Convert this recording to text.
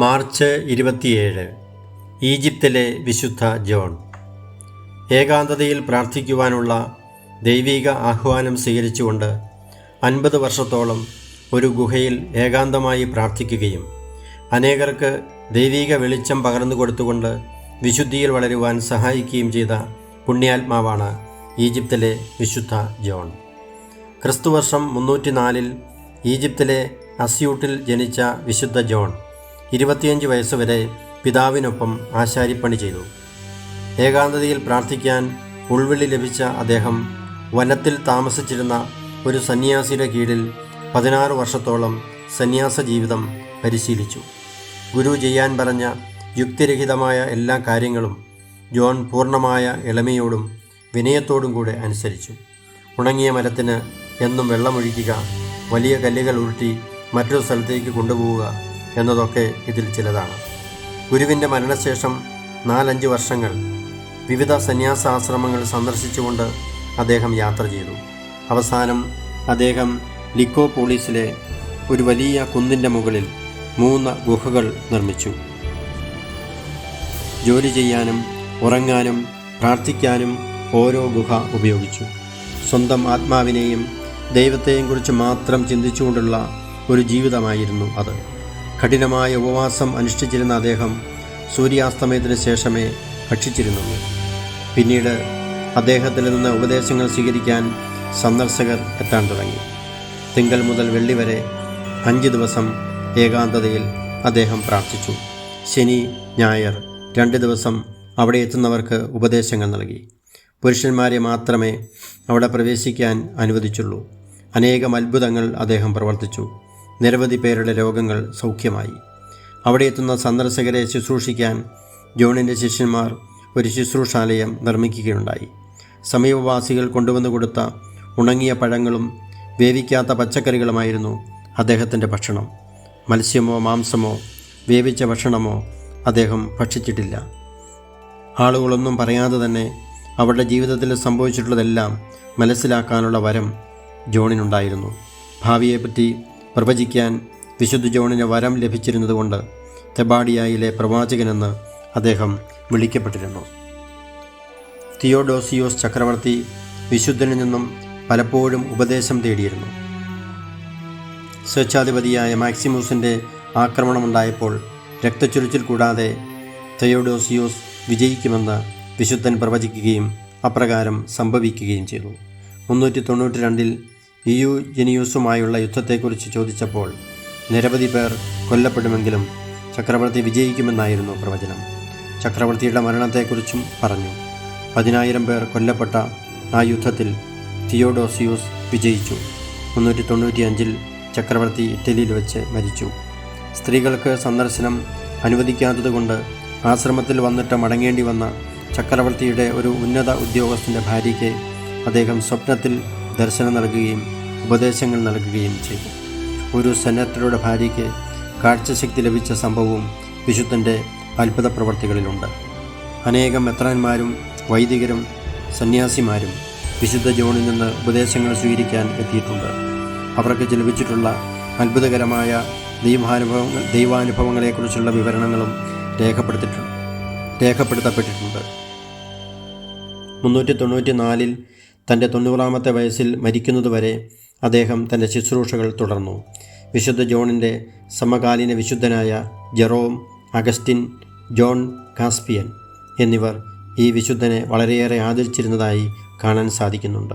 March ഇരുപത്തിയേഴ് ഈജിപ്തിലെ വിശുദ്ധ ജോൺ. ഏകാന്തതയിൽ പ്രാർത്ഥിക്കുവാനുള്ള ദൈവിക ആഹ്വാനം സ്വീകരിച്ചുകൊണ്ട് അൻപത് വർഷത്തോളം ഒരു ഗുഹയിൽ ഏകാന്തമായി പ്രാർത്ഥിക്കുകയും അനേകർക്ക് ദൈവിക വെളിച്ചം പകർന്നു കൊടുത്തുകൊണ്ട് വിശുദ്ധിയിൽ വളരുവാൻ സഹായിക്കുകയും ചെയ്ത പുണ്യാത്മാവാണ് ഈജിപ്തിലെ വിശുദ്ധ ജോൺ. ക്രിസ്തുവർഷം മുന്നൂറ്റി നാലിൽ ഈജിപ്തിലെ അസ്യൂട്ടിൽ ജനിച്ച വിശുദ്ധ ജോൺ. ഇരുപത്തിയഞ്ച് വയസ്സുവരെ പിതാവിനൊപ്പം ആശാരിപ്പണി ചെയ്തു. ഏകാന്തതയിൽ പ്രാർത്ഥിക്കാൻ ഉൾവിളി ലഭിച്ച അദ്ദേഹം വനത്തിൽ താമസിച്ചിരുന്ന ഒരു സന്യാസിയുടെ കീഴിൽ പതിനാറ് വർഷത്തോളം സന്യാസ ജീവിതം പരിശീലിച്ചു. ഗുരു ചെയ്യാൻ പറഞ്ഞ യുക്തിരഹിതമായ എല്ലാ കാര്യങ്ങളും ജോൺ പൂർണമായ ഇളമയോടും വിനയത്തോടും കൂടെ അനുസരിച്ചു. ഉണങ്ങിയ മരത്തിന് എന്നും വെള്ളമൊഴിക്കുക വലിയ കല്ലുകൾ ഉരുട്ടി മറ്റൊരു സ്ഥലത്തേക്ക് കൊണ്ടുപോവുക എന്നതൊക്കെ ഇതിൽ ചിലതാണ്. ഗുരുവിന്റെ മരണശേഷം നാലഞ്ച് വർഷങ്ങൾ വിവിധ സന്യാസാശ്രമങ്ങൾ സന്ദർശിച്ചുകൊണ്ട് അദ്ദേഹം യാത്ര ചെയ്തു. അവസാനം അദ്ദേഹം ലിക്കോ പോളീസിലെ ഒരു വലിയ കുന്നിന്റെ മുകളിൽ മൂന്ന് ഗുഹകൾ നിർമ്മിച്ചു. ജോലി ചെയ്യാനും ഉറങ്ങാനും പ്രാർത്ഥിക്കാനും ഓരോ ഗുഹ ഉപയോഗിച്ചു. സ്വന്തം ആത്മാവിനെയും ദൈവത്തെയും കുറിച്ച് മാത്രം ചിന്തിച്ചുകൊണ്ടുള്ള ഒരു ജീവിതമായിരുന്നു അത്. കഠിനമായ ഉപവാസം അനുഷ്ഠിച്ചിരുന്ന അദ്ദേഹം സൂര്യാസ്തമയത്തിന് ശേഷമേ ഭക്ഷിച്ചിരുന്നുള്ളൂ. പിന്നീട് അദ്ദേഹത്തിൽ നിന്ന് ഉപദേശങ്ങൾ സ്വീകരിക്കാൻ സന്ദർശകർ എത്താൻ തുടങ്ങി. തിങ്കൾ മുതൽ വെള്ളി വരെ അഞ്ച് ദിവസം ഏകാന്തതയിൽ അദ്ദേഹം പ്രാർത്ഥിച്ചു. ശനി ഞായർ രണ്ട് ദിവസം അവിടെ എത്തുന്നവർക്ക് ഉപദേശങ്ങൾ നൽകി. പുരുഷന്മാരെ മാത്രമേ അവിടെ പ്രവേശിക്കാൻ അനുവദിച്ചുള്ളൂ. അനേകം അത്ഭുതങ്ങൾ അദ്ദേഹം പ്രവർത്തിച്ചു. നിരവധി പേരുടെ രോഗങ്ങൾ സൗഖ്യമായി. അവിടെ എത്തുന്ന സന്ദർശകരെ ശുശ്രൂഷിക്കാൻ ജോണിന്റെ ശിഷ്യന്മാർ ഒരു ശുശ്രൂഷാലയം നിർമ്മിക്കുകയുണ്ടായി. സമീപവാസികൾ കൊണ്ടുവന്നു കൊടുത്ത ഉണങ്ങിയ പഴങ്ങളും വേവിക്കാത്ത പച്ചക്കറികളുമായിരുന്നു അദ്ദേഹത്തിന്റെ ഭക്ഷണം. മത്സ്യമോ മാംസമോ വേവിച്ച ഭക്ഷണമോ അദ്ദേഹം ഭക്ഷിച്ചിട്ടില്ല. ആളുകളൊന്നും പറയാതെ തന്നെ അവരുടെ ജീവിതത്തിൽ സംഭവിച്ചിട്ടുള്ളതെല്ലാം മനസ്സിലാക്കാനുള്ള വരം ജോണിനുണ്ടായിരുന്നു. ഭാവിയെപ്പറ്റി പ്രവചിക്കാൻ വിശുദ്ധ ജോണിന് വരം ലഭിച്ചിരുന്നതുകൊണ്ട് തെബാഡിയായിലെ പ്രവാചകനെന്ന് അദ്ദേഹം വിളിക്കപ്പെട്ടിരുന്നു. തിയോഡോസിയോസ് ചക്രവർത്തി വിശുദ്ധനിൽ നിന്നും പലപ്പോഴും ഉപദേശം തേടിയിരുന്നു. സ്വേച്ഛാധിപതിയായ മാക്സിമൂസിന്റെ ആക്രമണമുണ്ടായപ്പോൾ രക്തച്ചൊരിച്ചിൽ കൂടാതെ തെയോഡോസിയോസ് വിജയിക്കുമെന്ന് വിശുദ്ധൻ പ്രവചിക്കുകയും അപ്രകാരം സംഭവിക്കുകയും ചെയ്തു. മുന്നൂറ്റി തൊണ്ണൂറ്റി രണ്ടിൽ ഇയു ജനിയൂസുമായുള്ള യുദ്ധത്തെക്കുറിച്ച് ചോദിച്ചപ്പോൾ നിരവധി പേർ കൊല്ലപ്പെടുമെങ്കിലും ചക്രവർത്തി വിജയിക്കുമെന്നായിരുന്നു പ്രവചനം. ചക്രവർത്തിയുടെ മരണത്തെക്കുറിച്ചും പറഞ്ഞു. പതിനായിരം പേർ കൊല്ലപ്പെട്ട ആ യുദ്ധത്തിൽ തിയോഡോസിയൂസ് വിജയിച്ചു. മുന്നൂറ്റി തൊണ്ണൂറ്റിയഞ്ചിൽ ചക്രവർത്തി ഇറ്റലിയിൽ വെച്ച് മരിച്ചു. സ്ത്രീകൾക്ക് സന്ദർശനം അനുവദിക്കാത്തതുകൊണ്ട് ആശ്രമത്തിൽ വന്നിട്ട് മടങ്ങേണ്ടി വന്ന ചക്രവർത്തിയുടെ ഒരു ഉന്നത ഉദ്യോഗസ്ഥന്റെ ഭാര്യയ്ക്ക് അദ്ദേഹം സ്വപ്നത്തിൽ ദർശനം നൽകുകയും ഉപദേശങ്ങൾ നൽകുകയും ചെയ്തു. ഒരു സെനറ്ററുടെ ഭാര്യയ്ക്ക് കാഴ്ചശക്തി ലഭിച്ച സംഭവവും വിശുദ്ധന്റെ അത്ഭുത പ്രവർത്തികളിലുണ്ട് അനേകം മെത്രാന്മാരും വൈദികരും സന്യാസിമാരും വിശുദ്ധ ജോണിൽ നിന്ന് ഉപദേശങ്ങൾ സ്വീകരിക്കാൻ എത്തിയിട്ടുണ്ട്. അവർക്ക് ലഭിച്ചിട്ടുള്ള അത്ഭുതകരമായ ദൈവാനുഭവങ്ങൾ ദൈവാനുഭവങ്ങളെക്കുറിച്ചുള്ള വിവരണങ്ങളും രേഖപ്പെടുത്തിയിട്ടുണ്ട് രേഖപ്പെടുത്തപ്പെട്ടിട്ടുണ്ട്. മുന്നൂറ്റി തൊണ്ണൂറ്റി നാലിൽ തന്റെ തൊണ്ണൂറാമത്തെ വയസ്സിൽ മരിക്കുന്നതുവരെ അദ്ദേഹം തന്റെ ശുശ്രൂഷകൾ തുടർന്നു. വിശുദ്ധ ജോണിന്റെ സമകാലീന വിശുദ്ധനായ ജെറോം അഗസ്റ്റിൻ ജോൺ കാസ്പിയൻ എന്നിവർ ഈ വിശുദ്ധനെ വളരെയേറെ ആദരിച്ചിരുന്നതായി കാണാൻ സാധിക്കുന്നുണ്ട്.